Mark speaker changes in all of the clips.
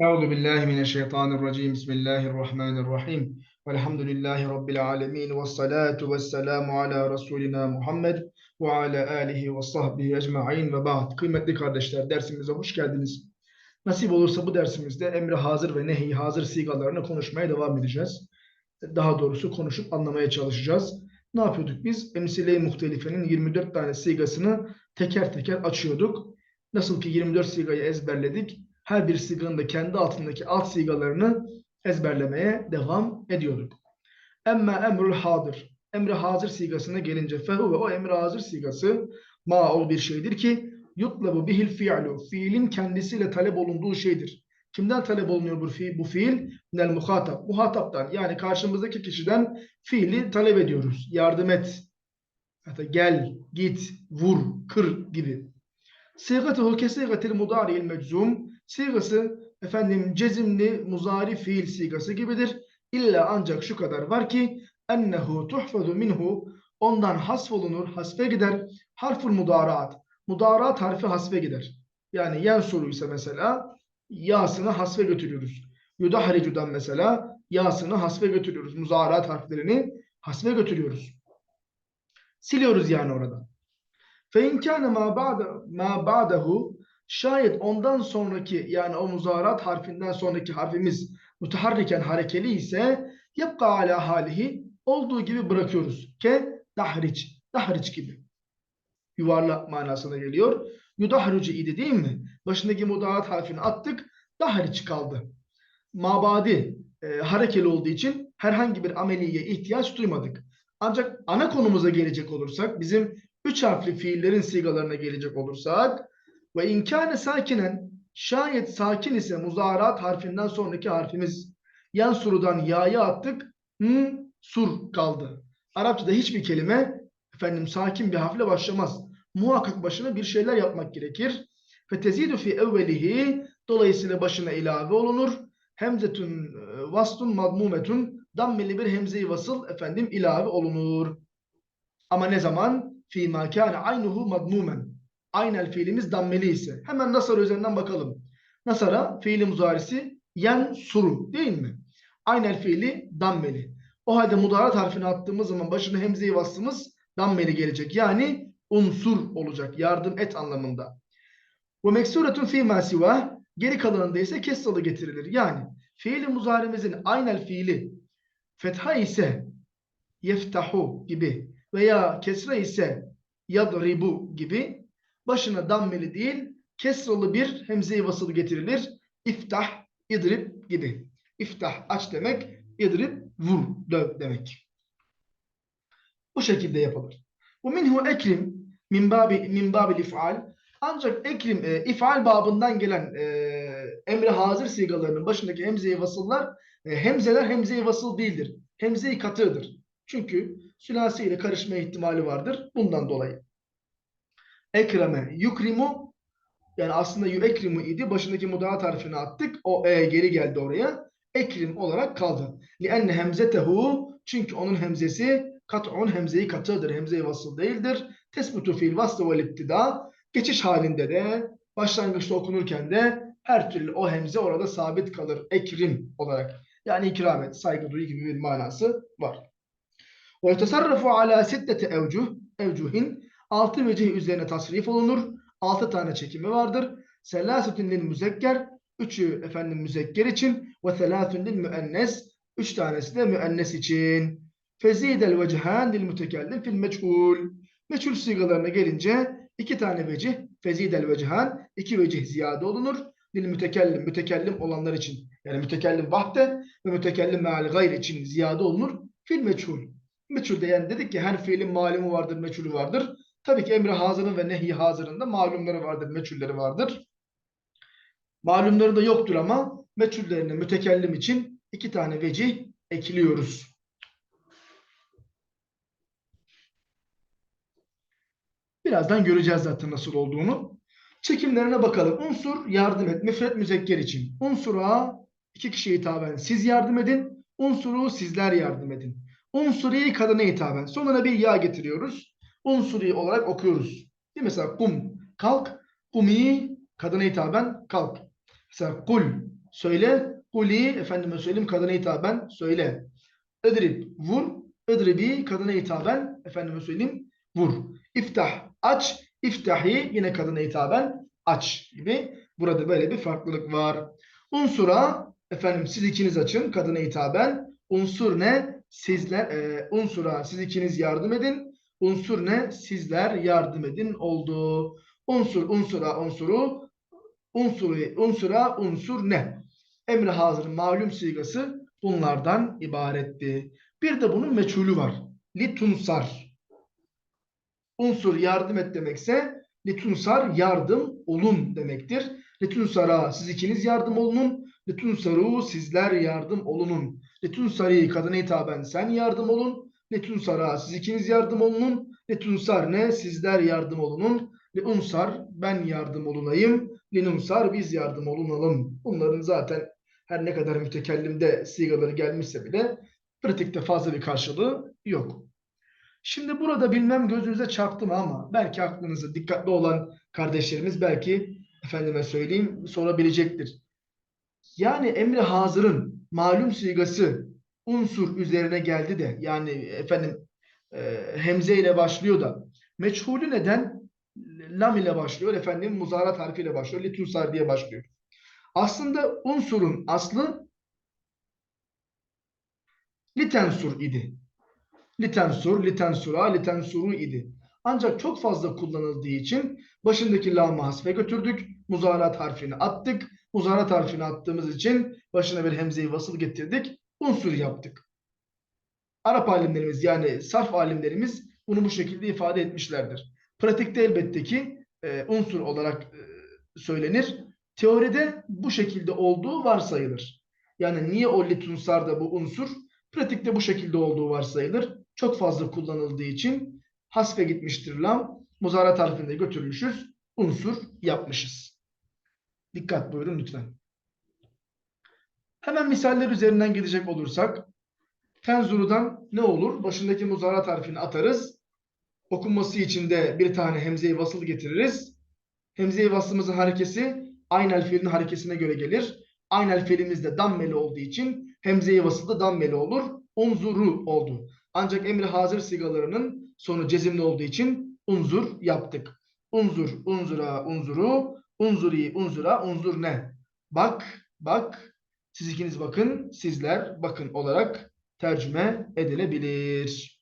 Speaker 1: Euzu billahi mineşşeytanirracim. Bismillahirrahmanirrahim. Velhamdülillahi rabbil alamin ve salatu vesselamu ala resulina Muhammed ve ala alihi ve sahbihi ecmaîn ve ba'd. Kıymetli kardeşler, dersimize hoş geldiniz. Nasip olursa bu dersimizde emri hazır ve nehi hazır sigalarını konuşmaya devam edeceğiz. Daha doğrusu konuşup anlamaya çalışacağız. Ne yapıyorduk biz? Emsile-i muhtelifenin 24 tane sigasını teker teker açıyorduk. Nasıl ki 24 sigayı ezberledik, her bir siganın da kendi altındaki alt sigalarını ezberlemeye devam ediyorduk. Emme emrül hadır. Emri hazır sigasına gelince fehu ve o emri hazır sigası ma bir şeydir ki yutlabu bihil fi'lu. Fiilin kendisiyle talep olunduğu şeydir. Kimden talep olunuyor bu fiil? Bu fiil nel muhatap. Muhataptan yani karşımızdaki kişiden fiili talep ediyoruz. Yardım et. Hatta gel, git, vur, kır gibi. Sigatı kesigatil mudari'il meczum. Sigası efendim cezimli muzari fiil sigası gibidir. İlla ancak şu kadar var ki ennehu tuhfadu minhu ondan hasfolunur, hasfe gider. Harful mudaraat. Mudaraat harfi hasfe gider. Yani yen ise mesela yasını hasfe götürüyoruz. Yudahricudan mesela yasını hasfe götürüyoruz. Muzaraat harflerini hasfe götürüyoruz. Siliyoruz yani orada. Fe in kana ma ba'da ma ba'dahu şayet ondan sonraki yani o muzarat harfinden sonraki harfimiz müteharriken harekeli ise yapka ala halihi olduğu gibi bırakıyoruz. Ke dahriç. Dahriç gibi. Yuvarlak manasına geliyor. Yudahrucu idi değil mi? Başındaki mudarat harfini attık. Dahriç kaldı. Mabadi e, harekeli olduğu için herhangi bir ameliye ihtiyaç duymadık. Ancak ana konumuza gelecek olursak bizim üç harfli fiillerin sigalarına gelecek olursak ve inkâne sakinen şayet sakin ise muzarat harfinden sonraki harfimiz yan surudan ya'ya attık hı, sur kaldı. Arapçada hiçbir kelime efendim sakin bir harfle başlamaz. Muhakkak başına bir şeyler yapmak gerekir. Fe tezidu fi evvelihi dolayısıyla başına ilave olunur. Hemzetun e, vastun madmumetun dammeli bir hemze-i vasıl efendim ilave olunur. Ama ne zaman? fi ma kana aynuhu madmumen. Aynel fiilimiz dammeli ise. Hemen Nasara üzerinden bakalım. Nasara fiili muzarisi yen suru değil mi? Aynel fiili dammeli. O halde mudarat harfini attığımız zaman başına hemzeyi bastığımız dammeli gelecek. Yani unsur olacak. Yardım et anlamında. Ve meksuretun fi ma siva geri kalanında ise kesralı getirilir. Yani fiili muzarimizin aynel fiili fetha ise yeftahu gibi veya kesre ise yadribu gibi başına dammeli değil kesralı bir hemze-i vasıl getirilir. İftah, idrib gibi. İftah aç demek, idrib vur döv demek. Bu şekilde yapılır. Bu minhu ekrim min babi min babil if'al ancak ekrim e, if'al babından gelen e, emre hazır sigalarının başındaki hemze-i vasıllar e, hemzeler hemze-i vasıl değildir. Hemze-i katıdır. Çünkü sülasi ile karışma ihtimali vardır. Bundan dolayı. Ekreme yukrimu yani aslında yu ekrimu idi. Başındaki mudarat harfini attık. O e geri geldi oraya. Ekrim olarak kaldı. Lienne hemzetehu çünkü onun hemzesi kat'un hemzeyi katıdır. Hemze-i vasıl değildir. Tesbutu fil vaslı vel iptida geçiş halinde de başlangıçta okunurken de her türlü o hemze orada sabit kalır. Ekrim olarak. Yani ikram et, saygı duyu gibi bir manası var. Ve yetesarrafu ala siddeti evcuh, evcuhin altı vecih üzerine tasrif olunur. Altı tane çekimi vardır. Selâsütün lil müzekker, üçü efendim müzekker için ve selâsün lil müennes, üç tanesi de müennes için. Fezidel vecihan lil mütekellim fil meçhul. Meçhul sigalarına gelince iki tane vecih, fezidel vecihan, iki vecih ziyade olunur. Lil mütekellim, mütekellim olanlar için. Yani mütekellim vahde ve mütekellim meal gayr için ziyade olunur. Fil meçhul. Meçhulde yani dedik ki her fiilin malumu vardır, meçhulü vardır. Tabii ki emri hazırın ve nehi hazırında malumları vardır, meçhulleri vardır. Malumları da yoktur ama meçhullerine mütekellim için iki tane vecih ekliyoruz. Birazdan göreceğiz zaten nasıl olduğunu. Çekimlerine bakalım. Unsur yardım et. Müfret müzekker için. Unsura iki kişiye hitaben siz yardım edin. Unsuru sizler yardım edin. Unsuri kadına hitaben. Sonuna bir ya getiriyoruz. Unsuri olarak okuyoruz. Değil mi? Mesela kum kalk. Kumi kadına hitaben kalk. Mesela kul söyle. Kuli efendime söyleyeyim kadına hitaben söyle. Idrib vur. Idribi kadına hitaben efendime söyleyeyim vur. İftah aç. İftahi yine kadına hitaben aç gibi. Burada böyle bir farklılık var. Unsura efendim siz ikiniz açın kadına hitaben. Unsur ne? Sizler e, unsura siz ikiniz yardım edin. Unsur ne? Sizler yardım edin oldu. Unsur unsura unsuru unsuru unsura unsur ne? Emri hazırın malum sigası bunlardan ibaretti. Bir de bunun meçhulü var. Litunsar. Unsur yardım et demekse litunsar yardım olun demektir. Litunsara siz ikiniz yardım olunun. Litunsaru sizler yardım olunun. Litunsari kadına hitaben sen yardım olun. Litunsara siz ikiniz yardım olunun. Litunsar ne? Sizler yardım olunun. Liunsar ben yardım olunayım. Linunsar biz yardım olunalım. Bunların zaten her ne kadar mütekellimde sigaları gelmişse bile pratikte fazla bir karşılığı yok. Şimdi burada bilmem gözünüze çarptı mı ama belki aklınızı dikkatli olan kardeşlerimiz belki efendime söyleyeyim sorabilecektir. Yani emri hazırın malum sigası unsur üzerine geldi de yani efendim e, hemze ile başlıyor da meçhulü neden lam ile başlıyor efendim muzarat harfiyle başlıyor litunsar diye başlıyor. Aslında unsurun aslı litensur idi. Litensur, litensura, litensuru idi. Ancak çok fazla kullanıldığı için başındaki lamı hasfe götürdük. Muzarat harfini attık. Muzarat harfini attığımız için başına bir hemzeyi vasıl getirdik. Unsur yaptık. Arap alimlerimiz yani sarf alimlerimiz bunu bu şekilde ifade etmişlerdir. Pratikte elbette ki e, unsur olarak e, söylenir. Teoride bu şekilde olduğu varsayılır. Yani niye o litunsarda bu unsur? Pratikte bu şekilde olduğu varsayılır. Çok fazla kullanıldığı için hasfe gitmiştir lam. Muzarat harfinde götürmüşüz. Unsur yapmışız. Dikkat buyurun lütfen. Hemen misaller üzerinden gidecek olursak tenzurudan ne olur? Başındaki muzarat harfini atarız. Okunması için de bir tane hemze-i vasıl getiririz. Hemze-i vaslımızın harekesi aynel fiilin harekesine göre gelir. Aynel fiilimiz de dammeli olduğu için hemze-i vasıl da dammeli olur. Unzuru oldu. Ancak emri hazır sigalarının sonu cezimli olduğu için unzur yaptık. Unzur, unzura, unzuru, unzuri, unzura, unzur ne? Bak, bak, siz ikiniz bakın, sizler bakın olarak tercüme edilebilir.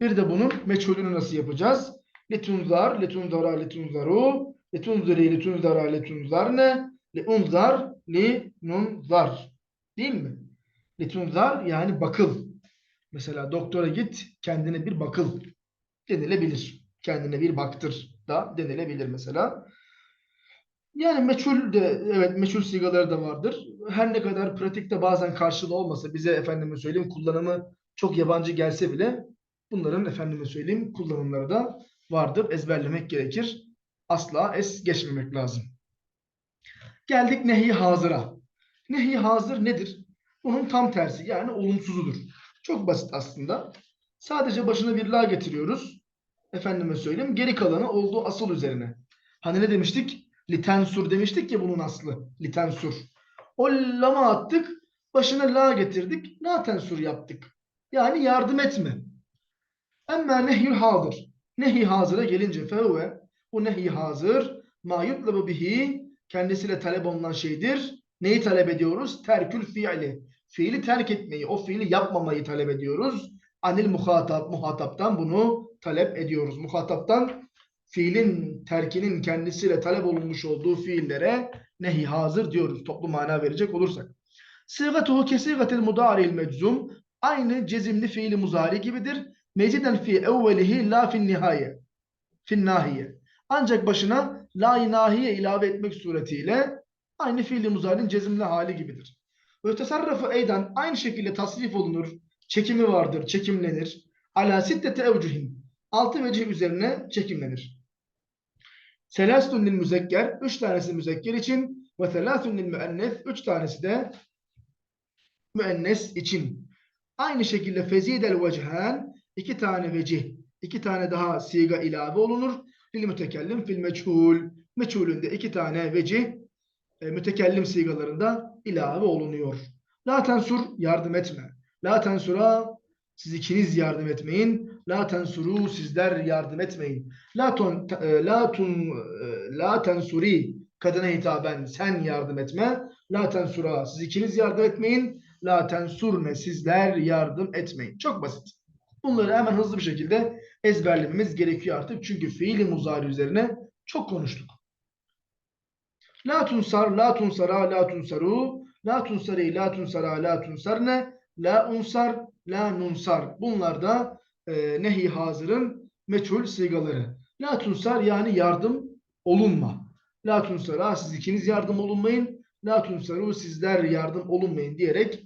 Speaker 1: Bir de bunun meçhulünü nasıl yapacağız? Litunzar, litunzara, litunzaru, litunziri, litunzara, litunzarne, liunzar, linunzar. Değil mi? Litunzar yani bakıl. Mesela doktora git, kendine bir bakıl denilebilir. Kendine bir baktır da denilebilir mesela. Yani meçhul de evet meçhul sigaları da vardır. Her ne kadar pratikte bazen karşılığı olmasa bize efendime söyleyeyim kullanımı çok yabancı gelse bile bunların efendime söyleyeyim kullanımları da vardır. Ezberlemek gerekir. Asla es geçmemek lazım. Geldik nehi hazıra. Nehi hazır nedir? Bunun tam tersi yani olumsuzudur. Çok basit aslında. Sadece başına bir la getiriyoruz. Efendime söyleyeyim. Geri kalanı olduğu asıl üzerine. Hani ne demiştik? Litensur demiştik ya bunun aslı. Litensur. O lama attık. Başına la getirdik. La tensur yaptık. Yani yardım etme. Emme nehyül hazır. Nehi hazıra gelince fevve bu nehi hazır ma yutlabu bihi kendisiyle talep olunan şeydir. Neyi talep ediyoruz? Terkül fiili. Fiili terk etmeyi, o fiili yapmamayı talep ediyoruz. Anil muhatap, muhataptan bunu talep ediyoruz. Muhataptan fiilin terkinin kendisiyle talep olunmuş olduğu fiillere nehi hazır diyoruz. Toplu mana verecek olursak. Sığgatuhu kesigatil mudari'l meczum aynı cezimli fiili muzari gibidir. Meciden fi evvelihi la fin nihaye. Fin nahiye. Ancak başına la nahiye ilave etmek suretiyle aynı fiili muzari'nin cezimli hali gibidir. Ve tasarrufu eyden aynı şekilde tasrif olunur. Çekimi vardır, çekimlenir. Ala sittete evcuhin. Altı vecih üzerine çekimlenir. Selastun lil müzekker. Üç tanesi müzekker için. Ve selastun lil müennes. Üç tanesi de müennes için. Aynı şekilde fezidel vecihen. iki tane vecih. iki tane daha siga ilave olunur. Lil mütekellim fil meçhul. Meçhulünde iki tane vecih e, mütekellim sigalarında ilave olunuyor. La tensur yardım etme. La tensura siz ikiniz yardım etmeyin. La tensuru sizler yardım etmeyin. La tun e, la tun e, la tensuri kadına hitaben sen yardım etme. La tensura siz ikiniz yardım etmeyin. La tensurne sizler yardım etmeyin. Çok basit. Bunları hemen hızlı bir şekilde ezberlememiz gerekiyor artık. Çünkü fiili muzari üzerine çok konuştuk. La tunsar, la tunsara, la tunsaru, la tunsari, la tunsara, la tunsarne, la unsar, la nunsar. Bunlar da e, nehi hazırın meçhul sigaları. La tunsar yani yardım olunma. La tunsara siz ikiniz yardım olunmayın. La tunsaru sizler yardım olunmayın diyerek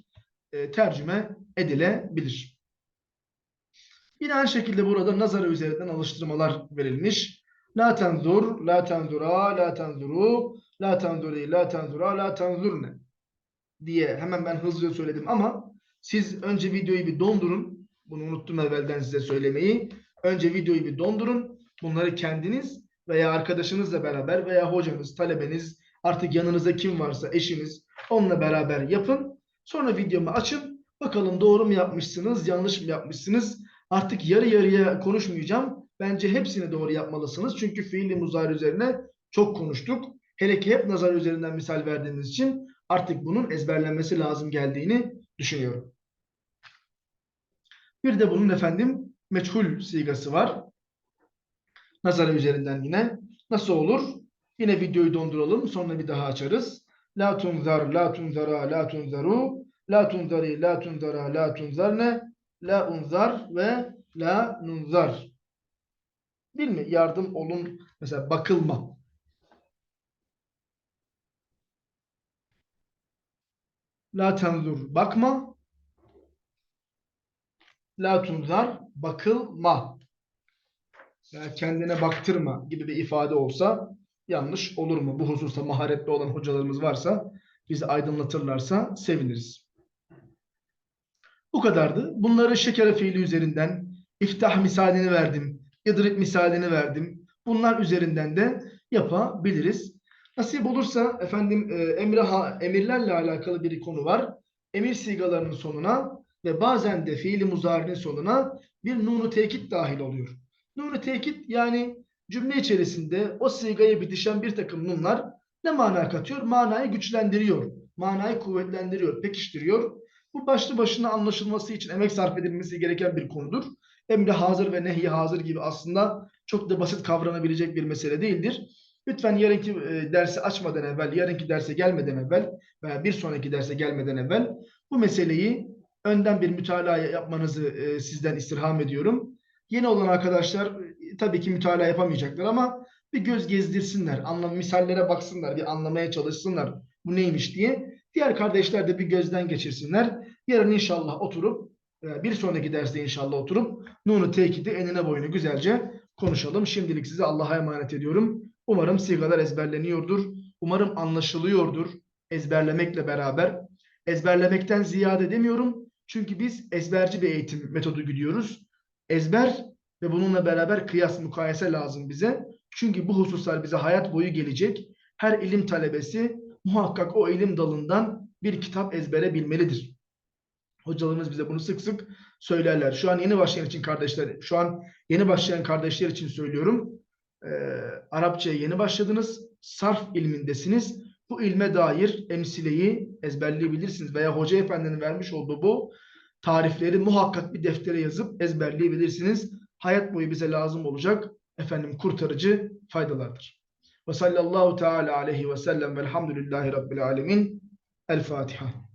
Speaker 1: e, tercüme edilebilir. Yine aynı şekilde burada nazara üzerinden alıştırmalar verilmiş. La tenzur, la tenzura, la tenzuru, la tenzuri, la tenzura, la tenzurne diye hemen ben hızlıca söyledim ama siz önce videoyu bir dondurun. Bunu unuttum evvelden size söylemeyi. Önce videoyu bir dondurun. Bunları kendiniz veya arkadaşınızla beraber veya hocanız, talebeniz, artık yanınızda kim varsa eşiniz onunla beraber yapın. Sonra videomu açın. Bakalım doğru mu yapmışsınız, yanlış mı yapmışsınız? Artık yarı yarıya konuşmayacağım. Bence hepsini doğru yapmalısınız. Çünkü fiili muzari üzerine çok konuştuk. Hele ki hep nazar üzerinden misal verdiğimiz için artık bunun ezberlenmesi lazım geldiğini düşünüyorum. Bir de bunun efendim meçhul sigası var. Nazar üzerinden yine. Nasıl olur? Yine videoyu donduralım. Sonra bir daha açarız. La tunzar, la tunzara, la tunzaru, la tunzari, la tunzara, la tunzarne, la unzar ve la nunzar. Değil mi? Yardım olun. Mesela bakılma. La tenzur bakma. La tunzar bakılma. Yani kendine baktırma gibi bir ifade olsa yanlış olur mu? Bu hususta maharetli olan hocalarımız varsa bizi aydınlatırlarsa seviniriz. Bu kadardı. Bunları şekere fiili üzerinden iftah misalini verdim. İdrib misalini verdim. Bunlar üzerinden de yapabiliriz. Nasip olursa efendim e, emirlerle alakalı bir konu var. Emir sigalarının sonuna ve bazen de fiili muzarinin sonuna bir nunu tekit dahil oluyor. Nunu tekit yani cümle içerisinde o sigaya bitişen bir takım nunlar ne mana katıyor? Manayı güçlendiriyor. Manayı kuvvetlendiriyor, pekiştiriyor. Bu başlı başına anlaşılması için emek sarf edilmesi gereken bir konudur. Emri hazır ve nehi hazır gibi aslında çok da basit kavranabilecek bir mesele değildir. Lütfen yarınki e, dersi açmadan evvel, yarınki derse gelmeden evvel veya bir sonraki derse gelmeden evvel bu meseleyi önden bir mütalaa yapmanızı e, sizden istirham ediyorum. Yeni olan arkadaşlar e, tabii ki mütalaa yapamayacaklar ama bir göz gezdirsinler, anlam misallere baksınlar, bir anlamaya çalışsınlar bu neymiş diye. Diğer kardeşler de bir gözden geçirsinler. Yarın inşallah oturup e, bir sonraki derste inşallah oturup Nunu Tekid'i enine boyunu güzelce konuşalım. Şimdilik size Allah'a emanet ediyorum. Umarım sigalar ezberleniyordur. Umarım anlaşılıyordur ezberlemekle beraber. Ezberlemekten ziyade demiyorum. Çünkü biz ezberci bir eğitim metodu gidiyoruz. Ezber ve bununla beraber kıyas mukayese lazım bize. Çünkü bu hususlar bize hayat boyu gelecek. Her ilim talebesi muhakkak o ilim dalından bir kitap ezbere bilmelidir. Hocalarımız bize bunu sık sık söylerler. Şu an yeni başlayan için kardeşler, şu an yeni başlayan kardeşler için söylüyorum. Ee, Arapçaya yeni başladınız, sarf ilmindesiniz. Bu ilme dair emsileyi ezberleyebilirsiniz veya hoca efendinin vermiş olduğu bu tarifleri muhakkak bir deftere yazıp ezberleyebilirsiniz. Hayat boyu bize lazım olacak efendim kurtarıcı faydalardır. Ve sallallahu teala aleyhi ve sellem velhamdülillahi rabbil alemin. El Fatiha.